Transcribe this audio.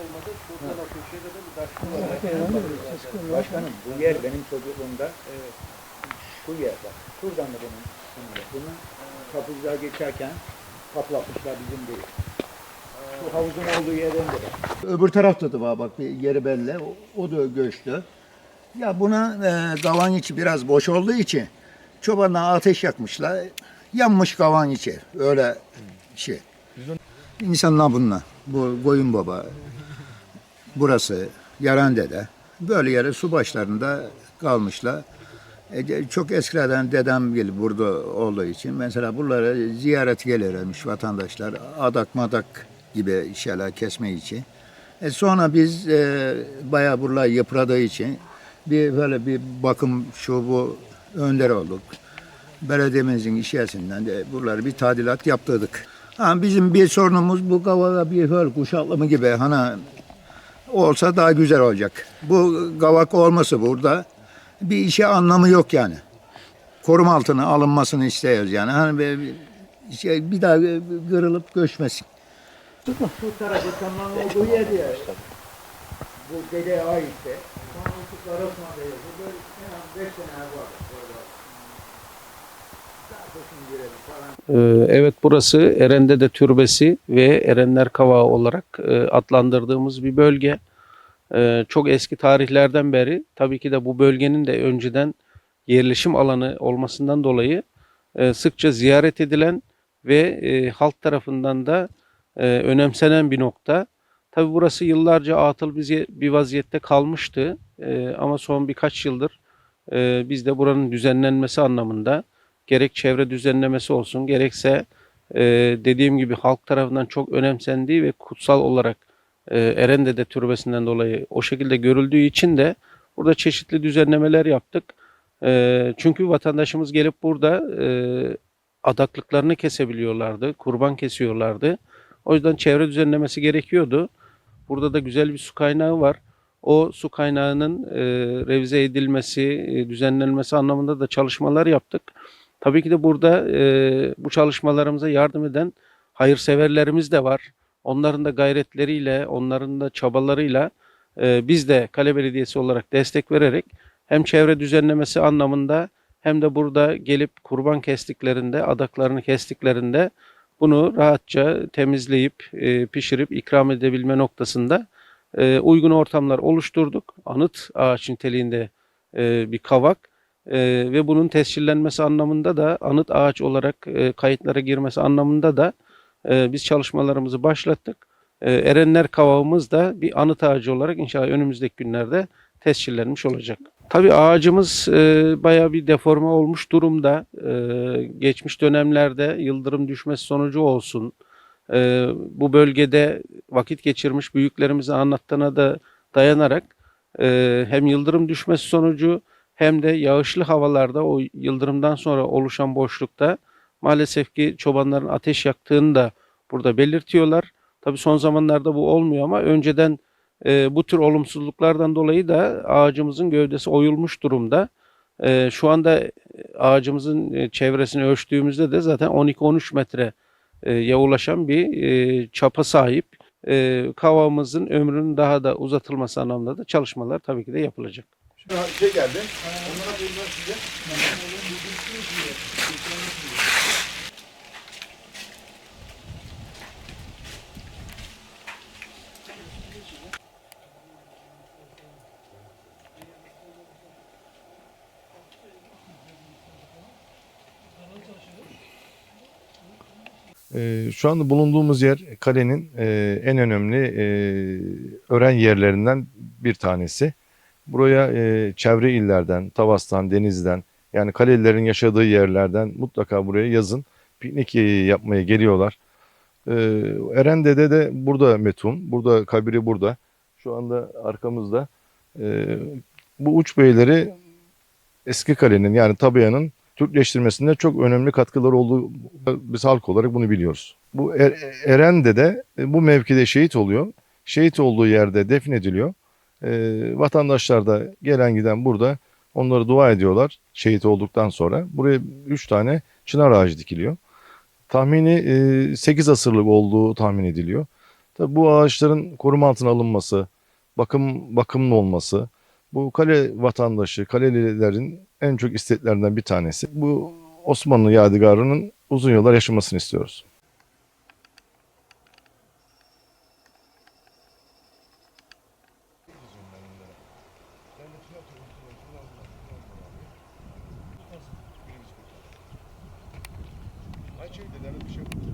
olmadı. Buradan o köşede de bir taşlı var. Başkanım bu yer benim çocukluğumda e, şu yer bak. Şuradan da bunun sınırı. Bunun kapıcılar geçerken kaplatmışlar bizim değil. Şu havuzun olduğu yerden de. Öbür tarafta da var bak bir yeri belli. O, o da göçtü. Ya buna e, gavan içi biraz boş olduğu için çobanlar ateş yakmışlar. Yanmış gavan içi. Öyle şey. İnsanlar bunlar. Bu Koyun Baba, burası Yarandede. Böyle yere su başlarında kalmışlar. E, çok eskilerden dedem gibi burada olduğu için mesela buralara ziyaret gelirmiş vatandaşlar. Adak madak gibi şeyler kesme için. E sonra biz e, bayağı buralar yıpradığı için bir böyle bir bakım şu bu önder olduk. Belediyemizin içerisinden de buraları bir tadilat yaptırdık. Ha, bizim bir sorunumuz bu kavada bir höl kuşatlımı gibi hani olsa daha güzel olacak. Bu gavak olması burada bir işe anlamı yok yani. Koruma altına alınmasını istiyoruz yani. Hani bir, şey, bir daha kırılıp göçmesin. Bu tarafı tamam olduğu yer ya. Bu dedeye aitti. Sonra ufuklar Osmanlı'ya Bu böyle en az beş sene var. Ee, Evet burası Erendede Türbesi ve Erenler Kavağı olarak e, adlandırdığımız bir bölge. Ee, Çok eski tarihlerden beri tabii ki de bu bölgenin de önceden yerleşim alanı olmasından dolayı e, sıkça ziyaret edilen ve e, halk tarafından da e, önemsenen bir nokta. Tabii burası yıllarca atıl bir vaziyette kalmıştı ama son birkaç yıldır biz de buranın düzenlenmesi anlamında gerek çevre düzenlemesi olsun gerekse dediğim gibi halk tarafından çok önemsendiği ve kutsal olarak e, Erende'de türbesinden dolayı o şekilde görüldüğü için de burada çeşitli düzenlemeler yaptık. E, çünkü vatandaşımız gelip burada e, adaklıklarını kesebiliyorlardı, kurban kesiyorlardı. O yüzden çevre düzenlemesi gerekiyordu. Burada da güzel bir su kaynağı var. O su kaynağının e, revize edilmesi, e, düzenlenmesi anlamında da çalışmalar yaptık. Tabii ki de burada bu çalışmalarımıza yardım eden hayırseverlerimiz de var. Onların da gayretleriyle, onların da çabalarıyla e, biz de Kale Belediyesi olarak destek vererek hem çevre düzenlemesi anlamında hem de burada gelip kurban kestiklerinde, adaklarını kestiklerinde bunu rahatça temizleyip, e, pişirip ikram edebilme noktasında e, uygun ortamlar oluşturduk. Anıt ağaç niteliğinde e, bir kavak e, ve bunun tescillenmesi anlamında da anıt ağaç olarak e, kayıtlara girmesi anlamında da e, biz çalışmalarımızı başlattık. E, Erenler kavağımız da bir anıt ağacı olarak inşallah önümüzdeki günlerde tescillenmiş olacak. Tabii ağacımız e, bayağı bir deforme olmuş durumda. E, geçmiş dönemlerde yıldırım düşmesi sonucu olsun, bu bölgede vakit geçirmiş büyüklerimizin anlattığına da dayanarak e, hem yıldırım düşmesi sonucu hem de yağışlı havalarda o yıldırımdan sonra oluşan boşlukta maalesef ki çobanların ateş yaktığını da burada belirtiyorlar. Tabii son zamanlarda bu olmuyor ama önceden e, bu tür olumsuzluklardan dolayı da ağacımızın gövdesi oyulmuş durumda. E, şu anda ağacımızın e, çevresini ölçtüğümüzde de zaten 12-13 metre e, ya ulaşan bir e, çapa sahip. E, kavağımızın ömrünün daha da uzatılması anlamında da çalışmalar tabii ki de yapılacak. Şey geldi. Onlara buyurun size. Ee, şu anda bulunduğumuz yer kalenin e, en önemli e, öğren yerlerinden bir tanesi. Buraya e, çevre illerden, Tavas'tan, Deniz'den yani kalelilerin yaşadığı yerlerden mutlaka buraya yazın piknik e, yapmaya geliyorlar. Ee, Erende'de de burada metum, burada kabiri burada. Şu anda arkamızda. Ee, bu uç beyleri eski kalenin yani Tabia'nın Türkleştirmesinde çok önemli katkıları olduğu biz halk olarak bunu biliyoruz. Bu Er- Eren'de de e, bu mevkide şehit oluyor. Şehit olduğu yerde defnediliyor. Ee, vatandaşlar da gelen giden burada onları dua ediyorlar şehit olduktan sonra. Buraya 3 tane çınar ağacı dikiliyor. Tahmini 8 asırlık olduğu tahmin ediliyor. Tabii bu ağaçların koruma altına alınması, bakım bakımlı olması bu kale vatandaşı, kalelilerin en çok isteklerinden bir tanesi. Bu Osmanlı yadigarının uzun yıllar yaşamasını istiyoruz. Ay şey, dedenin bir şey.